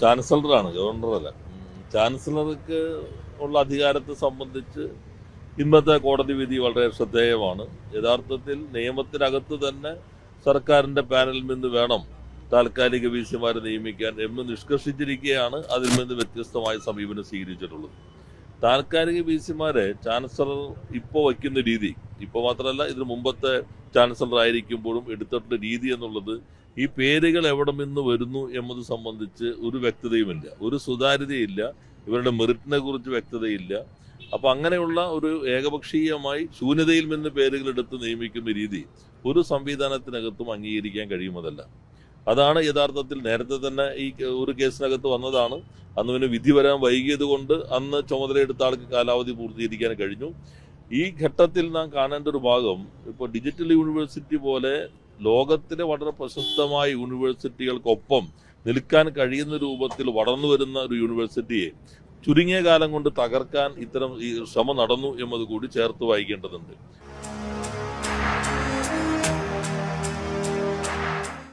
ചാൻസലറാണ് ഗവർണറല്ല. ചാൻസലർക്ക് ഉള്ള അധികാരത്തെ സംബന്ധിച്ച് ഇന്നത്തെ കോടതി വിധി വളരെ ശ്രദ്ധേയമാണ്. യഥാർത്ഥത്തിൽ നിയമത്തിനകത്ത് തന്നെ സർക്കാരിന്റെ പാനലിൽ നിന്ന് വേണം താൽക്കാലിക വി സിമാരെ നിയമിക്കാൻ എന്ന് നിഷ്കർഷിച്ചിരിക്കുകയാണ് അതിൽ നിന്ന് വ്യത്യസ്തമായ സമീപനം സ്വീകരിച്ചിട്ടുള്ളത്. താൽക്കാലിക വി സിമാരെ ചാൻസലർ ഇപ്പോൾ വയ്ക്കുന്ന രീതി ഇപ്പോൾ മാത്രമല്ല ഇതിന് മുമ്പത്തെ ചാൻസലർ ആയിരിക്കുമ്പോഴും എടുത്തിട്ടുള്ള രീതി എന്നുള്ളത്. ഈ പേരുകൾ എവിടെ നിന്ന് വരുന്നു എന്നത് സംബന്ധിച്ച് ഒരു വ്യക്തതയുമില്ല. ഒരു സുതാര്യതയില്ല. ഇവരുടെ മെറിറ്റിനെ കുറിച്ച് വ്യക്തതയില്ല. അപ്പൊ അങ്ങനെയുള്ള ഒരു ഏകപക്ഷീയമായി ശൂന്യതയിൽ നിന്ന് പേരുകൾ എടുത്ത് നിയമിക്കുന്ന രീതി ഒരു സംവിധാനത്തിനകത്തും അംഗീകരിക്കാൻ കഴിയുന്നതല്ല. അതാണ് യഥാർത്ഥത്തിൽ നേരത്തെ തന്നെ ഈ ഒരു കേസിനകത്ത് വന്നതാണ്. അന്ന് പിന്നെ വിധി വരാൻ വൈകിയത് കൊണ്ട് അന്ന് ചുമതലയെടുത്ത ആൾക്ക് കാലാവധി പൂർത്തീകരിക്കാൻ കഴിഞ്ഞു. ഈ ഘട്ടത്തിൽ നാം കാണേണ്ട ഒരു ഭാഗം ഇപ്പോൾ ഡിജിറ്റൽ യൂണിവേഴ്സിറ്റി പോലെ ലോകത്തിലെ വളരെ പ്രശസ്തമായ യൂണിവേഴ്സിറ്റികൾക്കൊപ്പം നിൽക്കാൻ കഴിയുന്ന രൂപത്തിൽ വളർന്നു വരുന്ന ഒരു യൂണിവേഴ്സിറ്റിയെ ചുരുങ്ങിയ കാലം കൊണ്ട് തകർക്കാൻ ഇത്തരം ഈ ശ്രമം നടന്നു എന്നത് കൂടി ചേർത്ത് വായിക്കേണ്ടതുണ്ട്.